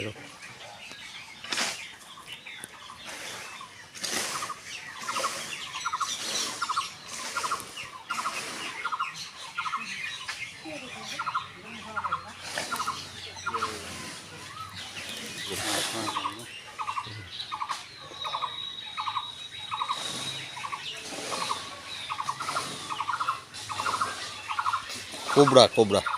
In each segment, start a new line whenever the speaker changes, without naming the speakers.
pero Cobra, cobra.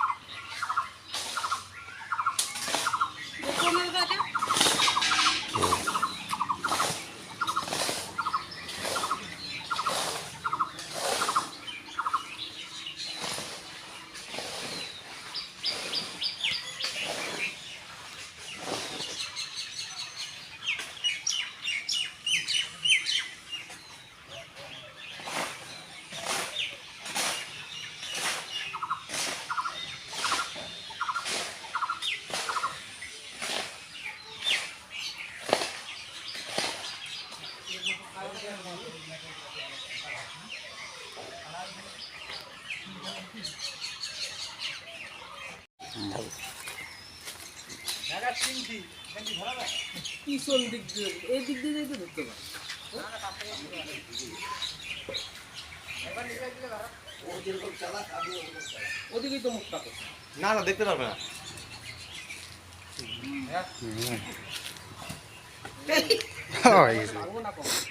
পিছন দিক দিয়ে এই দিক দিয়ে যাইতে ধরতে পারে ওদিকেই তো মুখটা
না না দেখতে পারবে না।
হয়ে গেছে।
পারব না কম
এই দিকে লাগছে বস্তা বস্তা কই
গেল ঢুকে গেল
ওই দেখো,
এই,
খোলাটা দেখছ? আমরা বলি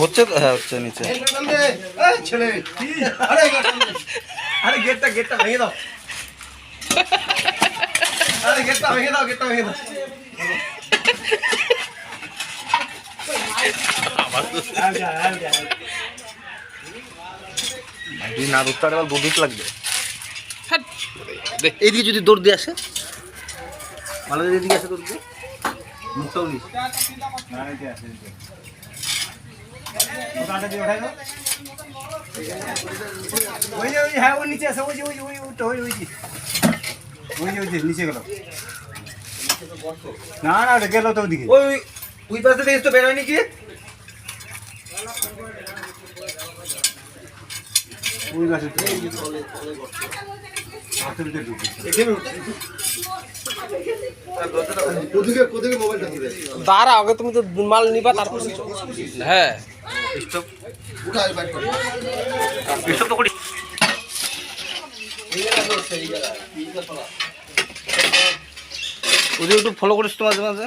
হচ্ছে তো হ্যাঁ হচ্ছে নিচে।
ছেলে। আরে আরে গেটটা গেটটা ভেঙে দাও। আরে গেটটা ভেঙে দাও গেটটা ভেঙে দাও।
যদি না ধরতে পারে লাগবে। এইদিকে যদি দৌড় দিয়ে আসে ভালো যদি এদিকে আসে দৌড় দিয়ে। মুখটাও নিস
ওই যে ওই হ্যাঁ ওই নিচে আছে ওই যে ওই যে, ওই ওইটা, ওই ওই যে। ওই যে ওই যে নিচে গেল। না না ওটা গেল তো ওদিকে। ওই ওই ওই পাশে থেকে তো বেরোয়নি কি? ওই।
দাঁড়া আগে তুমি তো মাল নিবা তারপর হ্যাঁ।
স্টপ স্টপ তো করি ওদের একটু ফলো করিস তো মাঝে মাঝে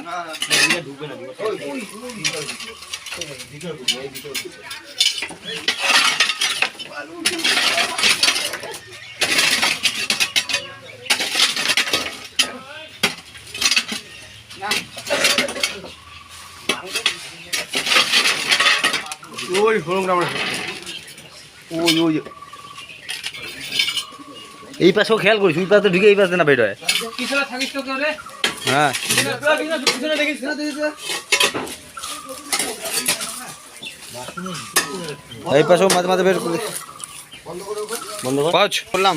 ওই হলুম
ওই ওই এই পাশেও খেয়াল করিস ওই পাশে ঢুকে এই পাশে না বের হয়। হ্যাঁ। এই পাশেও মাঝে মাঝে বের করে বন্ধ পাঁচ। করলাম।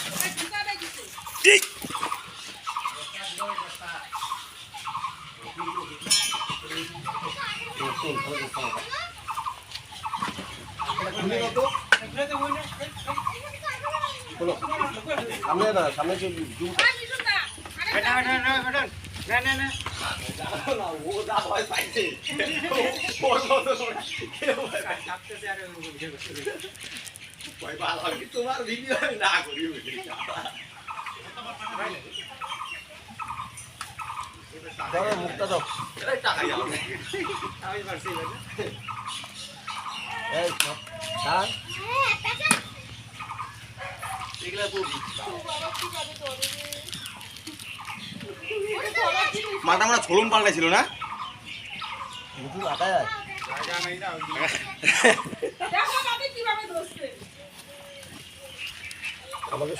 দাদা
সামনে না সামনে যে
আর কিছু না আরেকটা
তোমার ভিডিও না করি
ধরো মুখটা দাও। এই সব
মালটা আমরা ছোলম পাল্টাইছিল না
আমাকে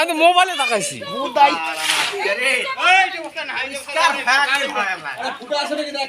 আমি মোবাইলে তাকাইছি ফুটা আছে নাকি দেখ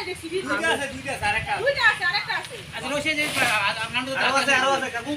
আমরা দুইটাই দেখছি দুইটা আছে। আরেকটা আছে।
আরও আছে আরও আছে কাকু।